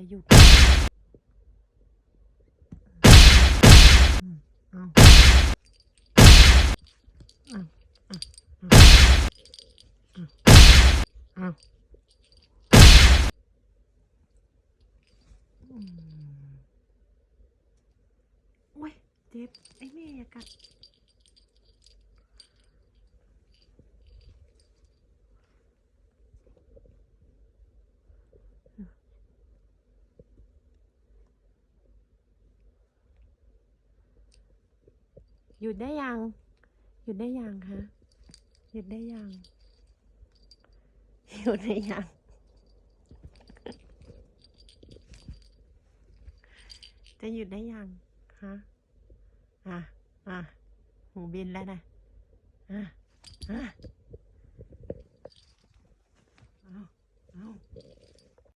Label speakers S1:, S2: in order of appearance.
S1: ต่หยุดเยเจ็บ ไอ้แม่อยากัด หยุดได้ยัง หยุดได้ยังคะหยุดได้ยังหยุดได้ยังจะหยุดได้ยังฮะอะอะหูบินแล้วนะอะอะ